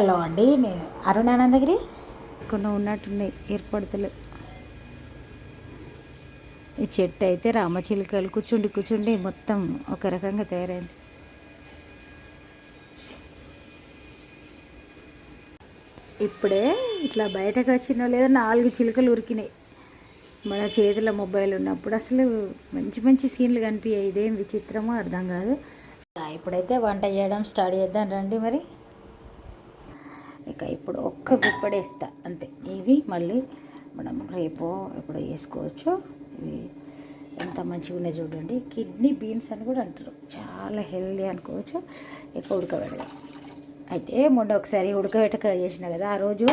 Hello అండి నేను అరుణానందగిరి? కొన్ని ఉన్నట్టున్నాయి ఏర్పడతలు. ఈ చెట్టు అయితే రామచిలుకలు కూర్చుండి కూర్చుండి మొత్తం ఒక రకంగా తయారైంది. ఇప్పుడే ఇట్లా బయటకు వచ్చిన లేదా నాలుగు చిలుకలు ఉరికినాయి. మన చేతిలో మొబైల్ ఉన్నప్పుడు అసలు మంచి మంచి సీన్లు కనిపించాయి ఇదేం విచిత్రమో అర్థం కాదు. ఇప్పుడైతే వంట చేయడం స్టార్ట్ చేద్దాం రండి మరి. ఇక ఇప్పుడు ఒక్క గుప్పడేస్తా అంతే. ఇవి మళ్ళీ మనం రేపో ఎప్పుడో వేసుకోవచ్చు. ఇవి ఎంత మంచిగా ఉన్నాయి చూడండి. కిడ్నీ బీన్స్ అని కూడా అంటారు. చాలా హెల్దీ అనుకోవచ్చు. ఎక్కువ ఉడకబెడదాం. అయితే మొన్న ఒకసారి ఉడకబెట్టక చేసిన కదా ఆ రోజు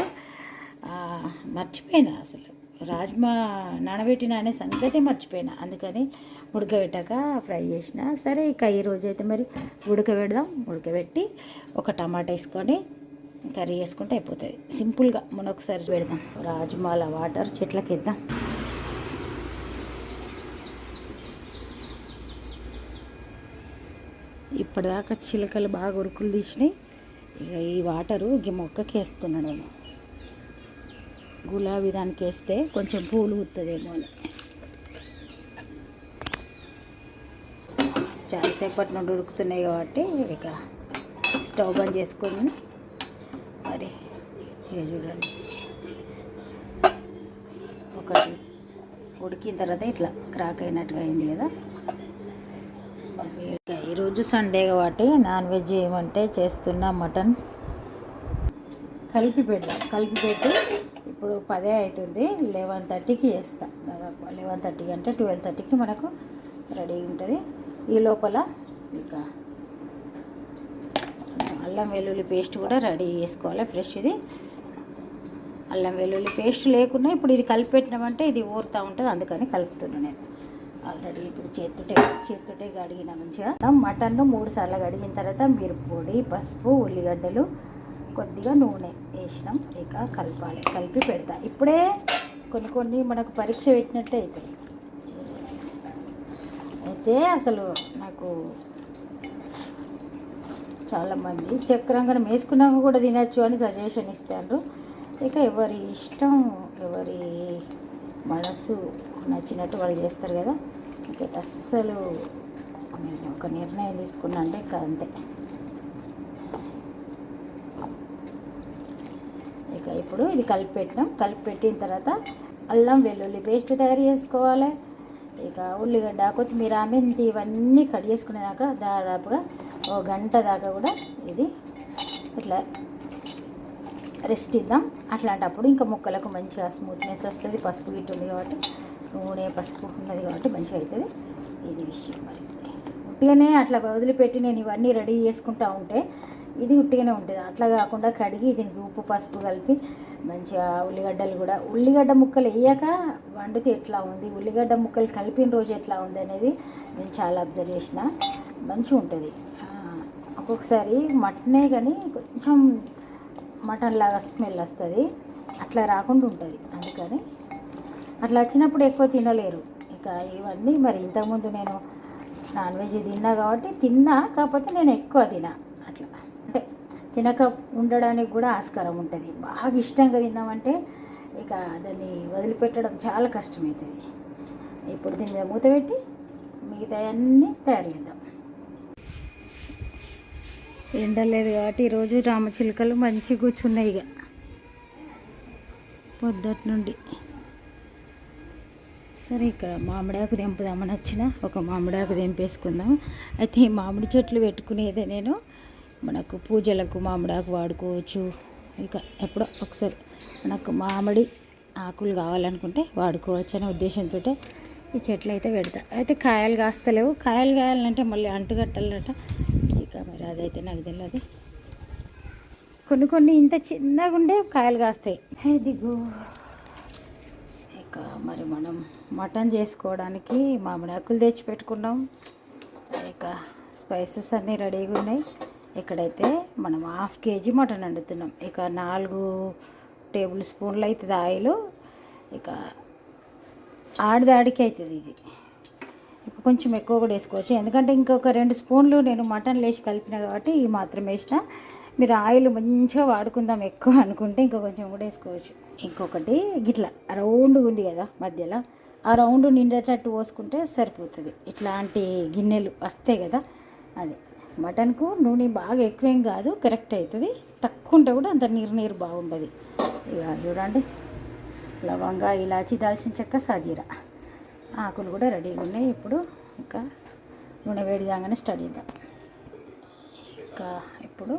మర్చిపోయినా అసలు. రాజ్మా నానబెట్టిన అనే సంగతి మర్చిపోయినా. అందుకని ఉడకబెట్టాక ఫ్రై చేసిన. సరే ఇక ఈరోజు అయితే మరి ఉడకబెడదాం. ఉడకబెట్టి ఒక టమాటా వేసుకొని కర్రీ చేసుకుంటే అయిపోతుంది. సింపుల్గా మొన్న ఒకసారి పెడదాం. రాజ్మాల వాటర్ చెట్లకి ఇద్దాం ఇప్పటిదాకా చిలకలు బాగా ఉరుకులు తీసినాయి. ఇక ఈ వాటరు ఈ మొక్కకి వేస్తున్నాను నేను. గులాబీ దానికి వేస్తే కొంచెం పూలు ఉత్తదేమో అని. చాలాసేపటి నుండి ఉడుకుతున్నాయి కాబట్టి ఇక స్టవ్ బంద్ చేసుకొని మరి ఇక చూడండి. ఒకటి ఉడికిన తర్వాత ఇట్లా క్రాక్ అయినట్టుగా అయింది కదా. ఈరోజు సండే కాబట్టి నాన్ వెజ్ ఏమంటే చేస్తున్న మటన్. కలిపి పెడదాం కలిపి పెట్టి ఇప్పుడు పదే అవుతుంది. లెవెన్ థర్టీకి చేస్తా. దాదాపు లెవెన్ థర్టీ అంటే ట్వెల్వ్ థర్టీకి మనకు రెడీ ఉంటుంది. ఈ లోపల ఇక అల్లం వెల్లుల్లి పేస్ట్ కూడా రెడీ చేసుకోవాలి ఫ్రెష్ ఇది. అల్లం వెల్లుల్లి పేస్ట్ లేకుండా ఇప్పుడు ఇది కలిపెట్టినామంటే ఇది ఊరుతూ ఉంటుంది అందుకని కలుపుతున్నాను నేను. ఆల్రెడీ ఇప్పుడు చేతుటే చేతుటే కడిగిన మంచిగా. మటన్ను మూడు సార్లు కడిగిన తర్వాత మిరప్పొడి పసుపు ఉల్లిగడ్డలు కొద్దిగా నూనె వేసినాం ఇక కలపాలి. కలిపి పెడతా. ఇప్పుడే కొన్ని కొన్ని మనకు పరీక్ష పెట్టినట్టే అయిపోయాయి. అయితే అసలు నాకు చాలామంది. చక్రంగా వేసుకున్నాక కూడా తినచ్చు అని సజెషన్ ఇస్తారు. ఇక ఎవరి ఇష్టం ఎవరి మనసు నచ్చినట్టు వాళ్ళు చేస్తారు కదా. ఇక అస్సలు నేను ఒక నిర్ణయం తీసుకున్నా అంటే ఇక అంతే. ఇక ఇప్పుడు ఇది కలిపి పెట్టినాం కలిపి పెట్టిన తర్వాత అల్లం వెల్లుల్లి పేస్ట్ తయారు చేసుకోవాలి. ఇక ఉల్లిగడ్డ కొత్తిమీర మెంతి ఇవన్నీ కట్ చేసుకునేదాకా దాదాపుగా ఓ గంట దాకా కూడా ఇది ఇట్లా రెస్ట్ ఇద్దాం. అట్లాంటప్పుడు ఇంకా ముక్కలకు మంచిగా స్మూత్నెస్ వస్తుంది. పసుపు గిట్టు ఉంది కాబట్టి నూనె పసుపు ఉన్నది కాబట్టి మంచిగా అవుతుంది ఇది విషయం మరి. ఉట్టిగానే అట్లా వదిలిపెట్టి నేను ఇవన్నీ రెడీ చేసుకుంటా ఉంటే ఇది ఉట్టిగానే ఉంటుంది. అట్లా కాకుండా కడిగి దీనికి ఉప్పు పసుపు కలిపి మంచిగా ఉల్లిగడ్డలు కూడా. ఉల్లిగడ్డ ముక్కలు వేయక వండితే ఎట్లా ఉంది? ఉల్లిగడ్డ ముక్కలు కలిపిన రోజు ఎట్లా ఉంది అనేది నేను చాలా అబ్జర్వ్ చేసిన. మంచిగా ఉంటుంది. ఒక్కొక్కసారి మటనే కానీ కొంచెం మటన్ లాగా స్మెల్ వస్తుంది. అట్లా రాకుండా ఉంటుంది. అందుకని అట్లా వచ్చినప్పుడు ఎక్కువ తినలేరు. ఇక ఇవన్నీ మరి ఇంతకుముందు నేను నాన్ వెజ్ తిన్నా కాబట్టి తిన్నా కాకపోతే నేను ఎక్కువ తినా. అట్లా. అంటే తినక ఉండడానికి కూడా ఆస్కారం ఉంటుంది. బాగా ఇష్టంగా తిన్నామంటే ఇక దాన్ని వదిలిపెట్టడం చాలా కష్టమవుతుంది ఇప్పుడు దీని మీద మూత పెట్టి మిగతా అన్నీ తయారు చేద్దాం. ఎండ లేదు కాబట్టి ఈరోజు రామచిలుకలు మంచి కూర్చున్నాయి ఇక. పొద్దుటి నుండి. సరే ఇక్కడ మామిడాకు తెంపుదామని వచ్చిన ఒక మామిడాకు తెంపేసుకుందాం. అయితే ఈ మామిడి చెట్లు పెట్టుకునేదే నేను. మనకు పూజలకు మామిడాకు వాడుకోవచ్చు. ఇక ఎప్పుడో ఒకసారి మనకు మామిడి ఆకులు కావాలనుకుంటే వాడుకోవచ్చు అనే ఉద్దేశంతో ఈ చెట్లు అయితే పెడతా. అయితే కాయలు కాస్తలేవు. కాయలు కాయాలంటే మళ్ళీ అంటుగట్టాలంట అదైతే నాకు తెలియదు కొన్ని కొన్ని ఇంత చిన్నగా ఉండే కాయలు కాస్తాయి. ఇదిగో ఇక మరి మనం మటన్ చేసుకోవడానికి మామిడి ఆకులు తెచ్చి పెట్టుకున్నాం. ఇక స్పైసెస్ అన్నీ రెడీగా ఉన్నాయి. ఇక్కడైతే మనం హాఫ్ కేజీ మటన్ వండుతున్నాం. ఇక నాలుగు టేబుల్ స్పూన్లు అవుతుంది ఆయిల్. ఇక ఆడిదాడికి అవుతుంది ఇది. కొంచెం ఎక్కువ కూడా వేసుకోవచ్చు. ఎందుకంటే ఇంకొక రెండు స్పూన్లు నేను మటన్ లేచి కలిపిన కాబట్టి ఈ మాత్రం వేసిన. మీరు ఆయిల్ మంచిగా వాడుకుందాం ఎక్కువ అనుకుంటే ఇంకా కొంచెం కూడా వేసుకోవచ్చు. ఇంకొకటి గిట్లా రౌండ్ ఉంది కదా మధ్యలో. ఆ రౌండ్ నిండేటట్టు పోసుకుంటే సరిపోతుంది. ఇట్లాంటి గిన్నెలు వస్తాయి కదా అది. మటన్కు నూనె బాగా ఎక్కువేం కాదు కరెక్ట్ అవుతుంది. తక్కువ ఉంటే కూడా అంత నీరు నీరు బాగుంటుంది. ఇక చూడండి లవంగా ఇలాచి దాల్చిన చెక్క సాజీరా. ఆకులు కూడా రెడీగా ఉన్నాయి. ఇప్పుడు ఇంకా నూనె వేడి కాగానే స్టార్ట్ చేద్దాం. ఇంకా ఇప్పుడు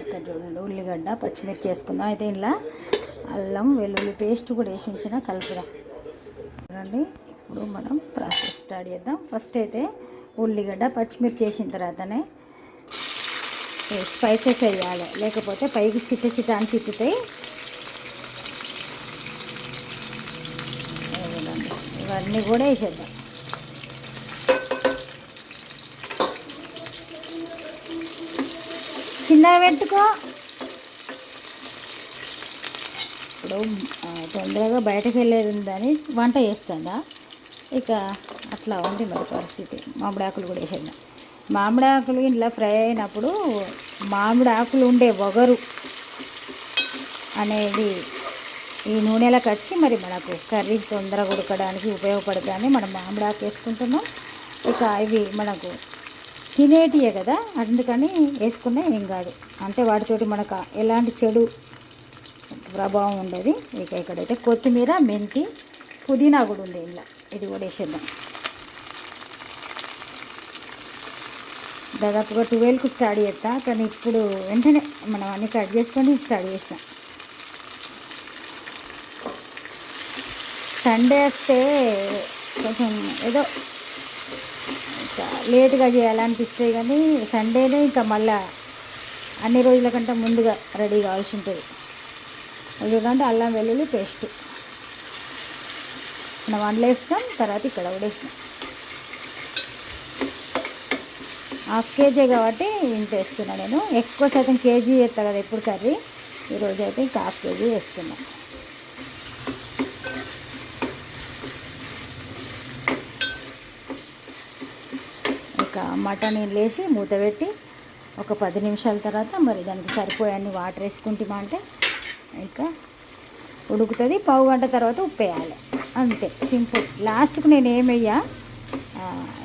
ఇక్కడ చూడండి ఉల్లిగడ్డ పచ్చిమిర్చి వేసుకుందాం. అయితే ఇలా అల్లం వెల్లుల్లి పేస్ట్ కూడా వేసి ఉంచిన కలుపుదాం. చూడండి ఇప్పుడు మనం ప్రాసెస్ స్టార్ట్ చేద్దాం. ఫస్ట్ అయితే ఉల్లిగడ్డ పచ్చిమిర్చి వేసిన తర్వాతనే స్పైసెస్ వేయాలి. లేకపోతే పైకి చిట్ట చిట్ట అని చిట్టుతాయి అన్నీ కూడా వేసేద్దాం. చిన్నగా పెట్టుకో. ఇప్పుడు తొందరగా బయటకు వెళ్ళేది ఉందని వంట చేస్తుందా ఇక అట్లా ఉంది మరి పరిస్థితి. మామిడి ఆకులు కూడా వేసేద్దాం. మామిడి ఆకులు ఇంట్లో ఫ్రై అయినప్పుడు మామిడి ఆకులు ఉండే వగరు అనేది ఈ నూనెలో కచ్చి మరి మనకు కర్రీ తొందరగా ఉడకడానికి ఉపయోగపడతాయని మనం మామిడాకు వేసుకుంటున్నాం. ఇక ఇవి మనకు తినేటియే కదా. అందుకని వేసుకున్నా ఏం కాదు. అంటే వాటితోటి మనకు ఎలాంటి చెడు ప్రభావం ఉండదు. ఇక ఇక్కడైతే కొత్తిమీర మెంతి పుదీనా కూడా ఉంది ఇలా ఇది కూడా వేసేద్దాం. దాదాపుగా ట్వెల్వ్కి స్టార్ట్ చేస్తా. కానీ ఇప్పుడు వెంటనే మనం అన్ని కట్ చేసుకొని స్టార్ట్ చేసినాం. సండే వస్తే కొంచెం ఏదో లేట్గా చేయాలనిపిస్తుంది కానీ సండేనే ఇంకా మళ్ళా అన్ని రోజుల కంటే ముందుగా రెడీ కావాల్సి ఉంటుంది. ఎందుకంటే చూడండి అల్లం వెల్లుల్లి పేస్ట్. మనం వండలు వేస్తాం తర్వాత ఇక్కడ ఉడేసినాం హాఫ్ కేజీ కాబట్టి ఇంత వేస్తున్నా నేను. ఎక్కువ శాతం కేజీ వేస్తా కదా ఎప్పుడు కర్రీ. ఈరోజు అయితే ఇంకా హాఫ్ కేజీ వేస్తున్నాను ఇంకా మటన్ లేచి మూత పెట్టి ఒక పది నిమిషాల తర్వాత మరి దానికి సరిపోయే వాటర్ వేసుకుంటామా అంటే ఇంకా ఉడుకుతుంది. పావు గంట తర్వాత ఉప్పు వేయాలి. అంతే. సింపుల్. లాస్ట్కు నేను ఏమయ్యా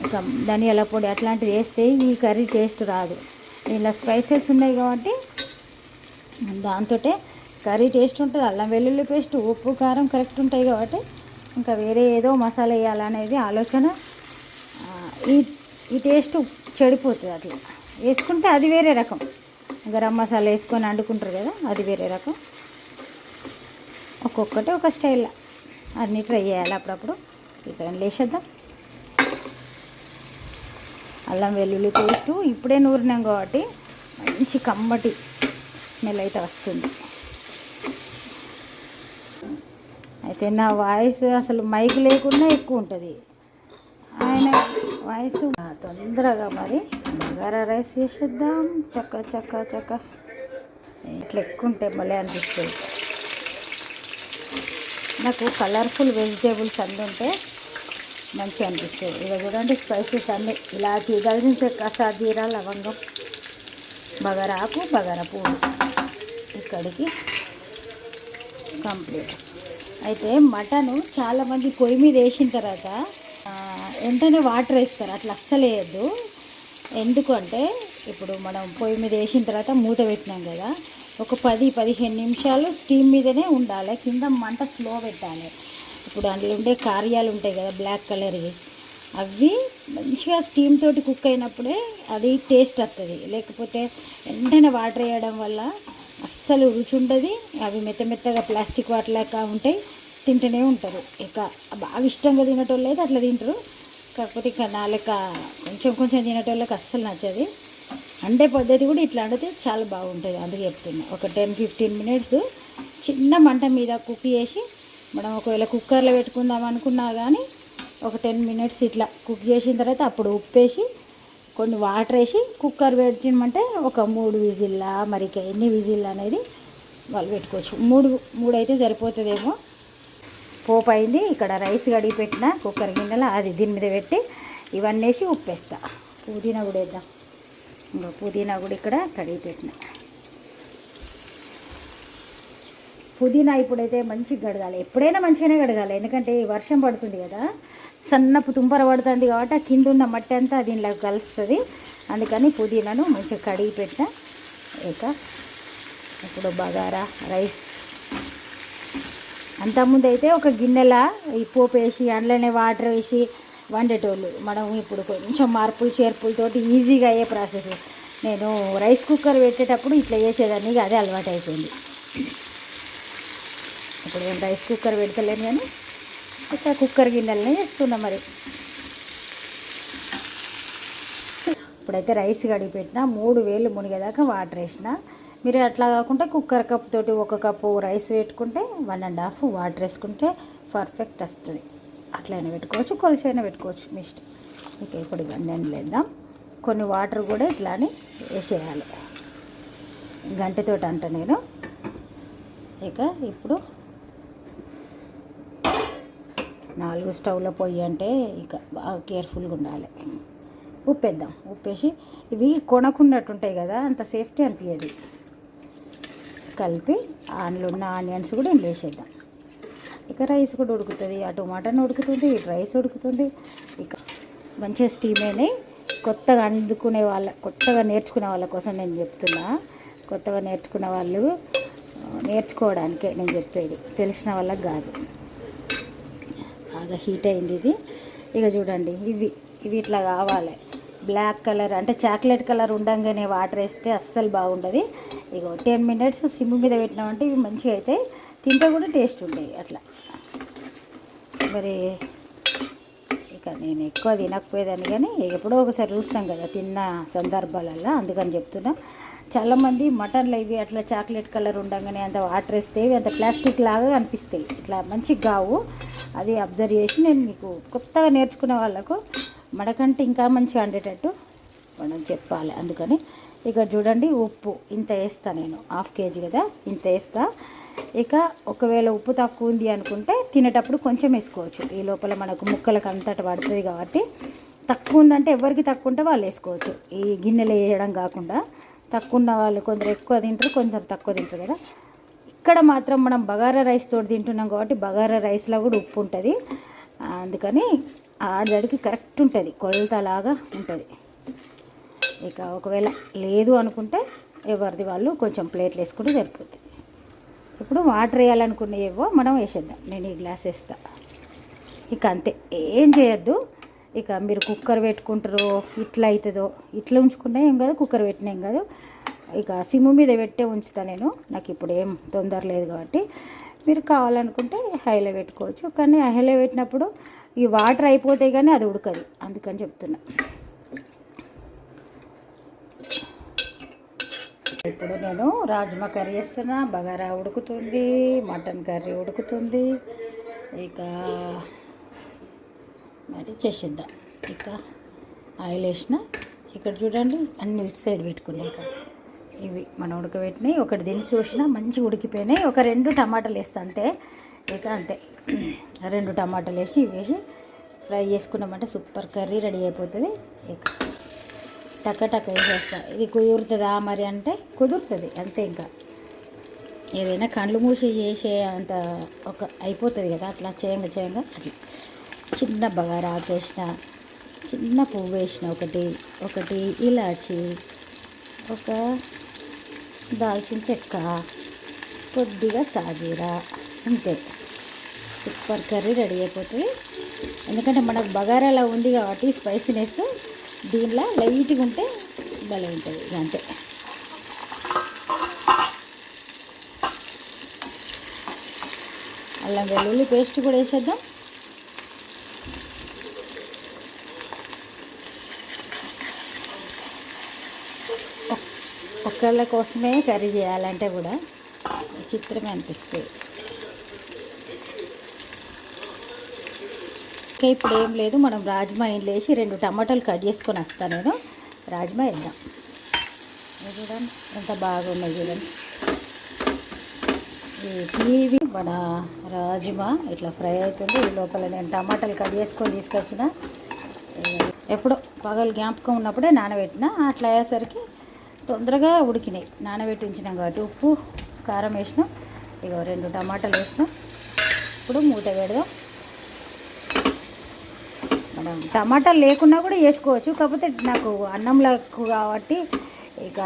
ఇంకా ధనియాల పొడి అట్లాంటివి వేస్తే ఈ కర్రీ టేస్ట్ రాదు. ఇలా స్పైసెస్ ఉన్నాయి కాబట్టి దాంతో కర్రీ టేస్ట్ ఉంటుంది. అల్లం వెల్లుల్లి పేస్ట్ ఉప్పు కారం కరెక్ట్ ఉంటాయి కాబట్టి ఇంకా వేరే ఏదో మసాలా వేయాలనేది ఆలోచన. ఈ ఈ టేస్ట్ చెడిపోతుంది అది వేసుకుంటే అది వేరే రకం. గరం మసాలా వేసుకొని వండుకుంటారు కదా అది వేరే రకం. ఒక్కొక్కటి ఒక స్టైల్. అన్నీ ట్రై చేయాలి అప్పుడప్పుడు. ఇక్కడ లేసేద్దాం. అల్లం వెల్లుల్లి పేస్ట్. ఇప్పుడే నూరినాం కాబట్టి మంచి కమ్మటి స్మెల్ అయితే వస్తుంది. అయితే నా వాయిస్ అసలు మైక్ లేకుండా ఎక్కువ ఉంటుంది. ఆయన వాయిస్. తొందరగా మరి బగారా రైస్ చేసేద్దాం. చక్క చక్క చక్క. ఇట్లా ఎక్కువ ఉంటే భలే అనిపిస్తుంది. నాకు కలర్ఫుల్ వెజిటేబుల్స్ అన్నీ ఉంటే మంచిగా అనిపిస్తుంది. ఇక చూడండి స్పైసెస్ అన్నీ. ఇలాచి కలిసిన చెక్క సాజీరా లవంగం బగారాకు బగారా పువ్వు. ఇక్కడికి కంప్లీట్ అయితే మటను చాలామంది పొయ్యి మీద వేసిన తర్వాత వెంటనే వాటర్ వేస్తారు. అట్లా అస్సలు వేయద్దు. ఎందుకంటే ఇప్పుడు మనం పొయ్యి మీద వేసిన తర్వాత మూత పెట్టినాం కదా ఒక పది పదిహేను నిమిషాలు స్టీమ్ మీదనే ఉండాలి. కింద మంట స్లో పెట్టాలి. ఇప్పుడు అందులో ఉండే కార్యాలు ఉంటాయి కదా బ్లాక్ కలర్వి అవి మంచిగా స్టీమ్ తోటి కుక్ అయినప్పుడే అది టేస్ట్ వస్తుంది లేకపోతే వెంటనే వాటర్ వేయడం వల్ల అస్సలు రుచి ఉండదు. అవి మెత్త మెత్తగా ప్లాస్టిక్ వాటర్ లెక్క ఉంటాయి. తింటూనే ఉంటారు. ఇక బాగా ఇష్టంగా తినేటోళ్ళు అయితే అట్లా తింటారు. కాకపోతే ఇక నా కొంచెం కొంచెం తినేటోళ్ళకి అస్సలు నచ్చది. అండే పద్ధతి కూడా ఇట్లా వండితే చాలా బాగుంటుంది అందుకే చెప్తున్నా. ఒక టెన్ ఫిఫ్టీన్ మినిట్స్ చిన్న మంట మీద కుక్ చేసి మనం ఒకవేళ కుక్కర్లో పెట్టుకుందాం అనుకున్నా కానీ ఒక టెన్ మినిట్స్ ఇట్లా కుక్ చేసిన తర్వాత అప్పుడు ఉప్పేసి కొన్ని వాటర్ వేసి కుక్కర్ పెట్టినమంటే ఒక మూడు విజిల్లా మరి ఇక ఎన్ని విజిల్లా అనేది వాళ్ళు పెట్టుకోవచ్చు. మూడు మూడు అయితే సరిపోతుందేమో. పోపు అయింది ఇక్కడ రైస్ కడిగి పెట్టిన కుక్కర్ గిన్నెలో అది దీని మీద పెట్టి ఇవన్నీ వేసి ఉప్పేస్తా. పుదీనా కూడా వేద్దాం. ఇంకా పుదీనా కూడా ఇక్కడ కడిగి పెట్టిన. పుదీనా ఇప్పుడైతే మంచిగా గడగాలి ఎప్పుడైనా మంచిగానే గడగాలి ఎందుకంటే వర్షం పడుతుంది కదా. సన్నపు తుంపర పడుతుంది కాబట్టి ఆ కింద ఉన్న మట్టి అంతా దీనిలో కలుస్తుంది. అందుకని పుదీనాను మంచిగా కడిగి పెట్టిన. ఇక ఇప్పుడు బగారా రైస్. అంతకుముందు అయితే ఒక గిన్నెల ఈ పోపు వేసి అందులోనే వాటర్ వేసి వండేటోళ్ళు. మనం ఇప్పుడు కొంచెం మార్పులు చేర్పులతోటి ఈజీగా అయ్యే ప్రాసెస్. నేను రైస్ కుక్కర్ పెట్టేటప్పుడు ఇట్లా చేసేదాన్ని. అదే అలవాటు అయిపోయింది ఇప్పుడు నేను రైస్ కుక్కర్ పెడతలేను కానీ ఇట్లా కుక్కర్ గిన్నెలనే చేస్తున్నా మరి. ఇప్పుడైతే రైస్ కడిగి పెట్టిన మూడు వేలు మునిగేదాకా వాటర్ వేసిన. మీరు అట్లా కాకుండా కుక్కర్ కప్ తోటి ఒక కప్పు రైస్ పెట్టుకుంటే వన్ అండ్ హాఫ్ వాటర్ వేసుకుంటే పర్ఫెక్ట్ వస్తుంది. అట్లయినా పెట్టుకోవచ్చు కొలిసైనా పెట్టుకోవచ్చు మీ ఇష్టం. ఇక ఇప్పుడు ఇవన్నీ లేద్దాం. కొన్ని వాటర్ కూడా ఇట్లానే వేసేయాలి. గంటతోటి అంట నేను. ఇక ఇప్పుడు నాలుగు స్టవ్లో పొయ్యి అంటే ఇక బాగా కేర్ఫుల్గా ఉండాలి. ఉప్పేద్దాం. ఉప్పేసి ఇవి కొనకున్నట్టు ఉంటాయి కదా అంత సేఫ్టీ అనిపించదు కలిపి అందులో ఉన్న ఆనియన్స్ కూడా ఇందులో వేసేద్దాం. ఇక రైస్ కూడా ఉడుకుతుంది. అటు మటన్ ఉడుకుతుంది ఇటు రైస్ ఉడుకుతుంది. ఇక మంచిగా స్టీమ్ అయినాయి. కొత్తగా అందుకునే వాళ్ళ కొత్తగా నేర్చుకునే వాళ్ళ కోసం నేను చెప్తున్నా. కొత్తగా నేర్చుకునే వాళ్ళు నేర్చుకోవడానికే నేను చెప్పేది. తెలిసిన వాళ్ళకి కాదు. బాగా హీట్ అయింది ఇది. ఇక చూడండి ఇవి ఇవి ఇట్లా కావాలి. బ్లాక్ కలర్ అంటే చాక్లెట్ కలర్ ఉండంగానే వాటర్ వేస్తే అస్సలు బాగుండదు. ఇగో టెన్ మినిట్స్ సిమ్ మీద పెట్టినామంటే ఇవి మంచిగా అయితే తింటే కూడా టేస్ట్ ఉండేవి అట్లా. మరి ఇక నేను ఎక్కువ తినకపోయేదాన్ని కానీ ఎప్పుడో ఒకసారి చూస్తాం కదా తిన్న సందర్భాలల్లో అందుకని చెప్తున్నా. చాలామంది మటన్లు ఇవి అట్లా చాక్లెట్ కలర్ ఉండగానే అంత వాటర్ వేస్తే అంత ప్లాస్టిక్ లాగా అనిపిస్తాయి. ఇట్లా మంచిగా కావు అది అబ్జర్వ్ చేసి నేను మీకు కొత్తగా నేర్చుకునే వాళ్ళకు మనకంటే ఇంకా మంచిగా వండేటట్టు మనం చెప్పాలి. అందుకని ఇక్కడ చూడండి ఉప్పు. ఇంత వేస్తా నేను. హాఫ్ కేజీ కదా? ఇంత వేస్తా. ఇక ఒకవేళ ఉప్పు తక్కువ ఉంది అనుకుంటే తినేటప్పుడు కొంచెం వేసుకోవచ్చు. ఈ లోపల మనకు ముక్కలకు అంతట పడుతుంది కాబట్టి తక్కువ ఉందంటే ఎవరికి తక్కువ ఉంటే వాళ్ళు వేసుకోవచ్చు. ఈ గిన్నెలు వేయడం కాకుండా తక్కువ ఉన్న వాళ్ళు కొందరు ఎక్కువ తింటారు కొందరు తక్కువ తింటారు కదా? ఇక్కడ మాత్రం మనం బగారా రైస్ తోటి తింటున్నాం కాబట్టి బగారా రైస్లో కూడా ఉప్పు ఉంటుంది. అందుకని ఆడదడికి కరెక్ట్ ఉంటుంది. కొలతలాగా ఉంటుంది. ఇక ఒకవేళ లేదు అనుకుంటే ఎవరిది వాళ్ళు కొంచెం ప్లేట్లు వేసుకుంటే సరిపోతుంది. ఇప్పుడు వాటర్ వేయాలనుకునేవో మనం వేసేద్దాం. నేను ఈ గ్లాస్ వేస్తా. ఇక అంతే. ఏం చేయొద్దు. ఇక మీరు కుక్కర్ పెట్టుకుంటారో ఇట్లా అవుతుందో ఇట్లా ఉంచుకున్నా ఏం కాదు కుక్కర్ పెట్టినా ఏం కాదు. ఇక సిమ్ము మీద పెట్టే ఉంచుతా నేను. నాకు ఇప్పుడు ఏం తొందర లేదు కాబట్టి. మీరు కావాలనుకుంటే హైలో పెట్టుకోవచ్చు. కానీ హైలో పెట్టినప్పుడు ఈ వాటర్ అయిపోతాయి కానీ అది ఉడకదు. అందుకని చెప్తున్నా. ఇప్పుడు నేను రాజ్మా కర్రీ చేస్తున్నా. బగారా ఉడుకుతుంది మటన్ కర్రీ ఉడుకుతుంది. ఇక మరి చేసిద్దాం. ఇక ఆయిల్ వేసిన. ఇక్కడ చూడండి అన్ని ఇటు సైడ్ పెట్టుకున్నాయి ఇక. ఇవి మనం ఉడకబెట్టినాయి ఒకటి దినిసి చూసినా మంచిగా ఉడికిపోయినాయి. ఒక రెండు టమాటాలు వేస్తా అంతే. ఇక అంతే. రెండు టమాటాలు వేసి ఇవి వేసి ఫ్రై చేసుకున్నామంటే సూపర్ కర్రీ రెడీ అయిపోతుంది. ఇక టక్క టక్క వేసేస్తా. ఇది కుదురుతుందా మరి అంటే కుదురుతుంది అంతే ఇంకా. ఏదైనా కండ్లు మూసి చేసే అంత ఒక అయిపోతుంది కదా అట్లా చేయంగా చేయంగా అట్లా చిన్న బగారా ఆకేసిన చిన్న పువ్వు వేసిన ఒకటి ఒకటి ఇలాచి ఒక దాల్చిన చెక్క కొద్దిగా సాజీరా అంతే. సూపర్ కర్రీ రెడీ అయిపోతుంది. ఎందుకంటే మనకు బగారాలో ఉంది కాబట్టి స్పైసీనెస్ దీనిలో లైట్గా ఉంటే భలే ఉంటుంది అంతే. అల్లం వెల్లుల్లి పేస్ట్ కూడా వేసేద్దాం. ఒక్- ఒక్కళ్ళ కోసమే కర్రీ చేయాలంటే కూడా చిత్రమే అనిపిస్తుంది ఇంకా ఇప్పుడు ఏం లేదు మనం రాజ్మా ఇంట్లో రెండు టమాటాలు కట్ చేసుకొని వస్తాను నేను. రాజ్మా వేద్దాం. చూడండి ఎంత బాగున్నాయి చూడండి. ఇవి మన రాజ్మా ఇట్లా ఫ్రై అవుతుంది. ఈ లోపల నేను టమాటాలు కట్ చేసుకొని తీసుకొచ్చిన. ఎప్పుడో పగలు జ్ఞాపకం ఉన్నప్పుడే నానబెట్టిన. అట్లా అయ్యేసరికి తొందరగా ఉడికినాయి. నానబెట్టి ఉంచినాం కాబట్టి ఉప్పు కారం వేసినాం. ఇక రెండు టమాటాలు వేసినాం. ఇప్పుడు మూత పెడదాం. టమాటాలు. లేకున్నా కూడా వేసుకోవచ్చు. కాకపోతే నాకు అన్నంలో కాబట్టి ఇక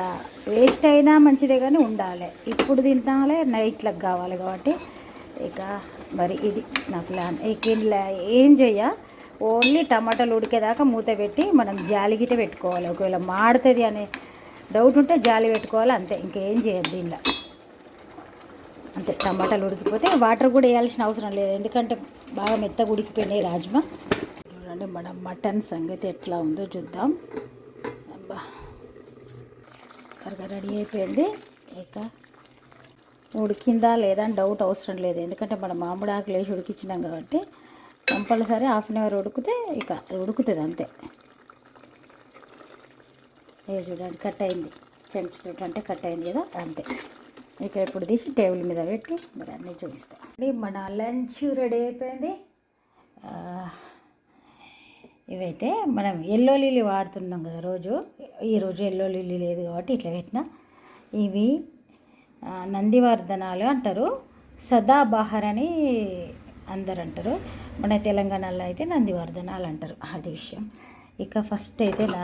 వేస్ట్ అయినా మంచిదే కానీ ఉండాలి. ఇప్పుడు తింటాలే నైట్లకు కావాలి కాబట్టి ఇక మరి ఇది నాకు ప్లాన్. ఇక ఏం చెయ్య? ఓన్లీ టమాటాలు ఉడికేదాకా మూత పెట్టి మనం జాలి గిట్ట పెట్టుకోవాలి. ఒకవేళ మాడుతుంది అనే డౌట్ ఉంటే జాలి పెట్టుకోవాలి అంతే. ఇంకేం చేయద్దు దీనిలో. అంతే. టమాటాలు ఉడికిపోతే వాటర్ కూడా వేయాల్సిన అవసరం లేదు. ఎందుకంటే బాగా మెత్తగా ఉడికిపోయినాయి రాజ్మా. చూడండి మన మటన్ సంగతి ఎట్లా ఉందో చూద్దాం. అబ్బా త్వరగా రెడీ అయిపోయింది. ఇక ఉడికిందా లేదా అని డౌట్ అవసరం లేదు. ఎందుకంటే మనం మామిడి ఆకులు వేసి ఉడికించినాం కాబట్టి కంపల్సరీ హాఫ్ అన్ అవర్ ఉడికితే ఇక అది ఉడుకుతుంది అంతే. ఏ చూడండి కట్ అయింది. చెంచు అంటే కట్ అయింది కదా అంతే. ఇక ఇప్పుడు తీసి టేబుల్ మీద పెట్టి మరి అన్నీ చూపిస్తాం. అండి మన లంచ్ రెడీ అయిపోయింది. ఇవైతే మనం ఎల్లో లిల్లీ వాడుతున్నాం కదా రోజు. ఈరోజు ఎల్లో లిల్లీ లేదు కాబట్టి ఇట్లా పెట్టిన. ఇవి నందివర్ధనాలు అంటారు. సదాబహార్ అని అందరు అంటారు. మన తెలంగాణలో అయితే నందివర్ధనాలు అంటారు. అది విషయం. ఇక ఫస్ట్ అయితే నా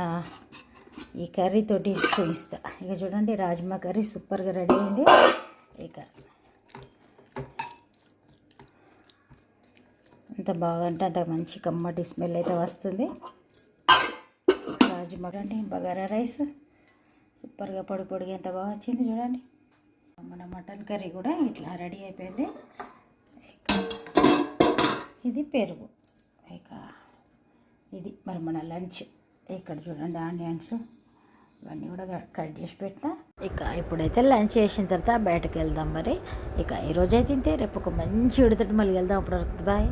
ఈ కర్రీ తోటి చూపిస్తా. ఇక చూడండి రాజ్మా కర్రీ సూపర్గా రెడీ అయింది. ఇక అంత బాగంటే అంత మంచి కమ్మటి స్మెల్ అయితే వస్తుంది. రాజ్మా అండి బగారా రైస్. సూపర్గా పొడి పొడిగా ఎంత బాగా వచ్చింది చూడండి. మన మటన్ కర్రీ కూడా ఇట్లా రెడీ అయిపోయింది. ఇక ఇది పెరుగు. ఇక ఇది మరి మన లంచ్. ఇక్కడ చూడండి ఆనియన్స్. ఇవన్నీ కూడా కట్ చేసి పెట్టిన ఇక ఇప్పుడైతే లంచ్ చేసిన తర్వాత బయటకు వెళ్దాం మరి. ఇక ఈరోజు అయితే ఇంతే. రేపు ఒక మంచి విడతటి మళ్ళీ వెళ్దాం. అప్పుడు బాయ్.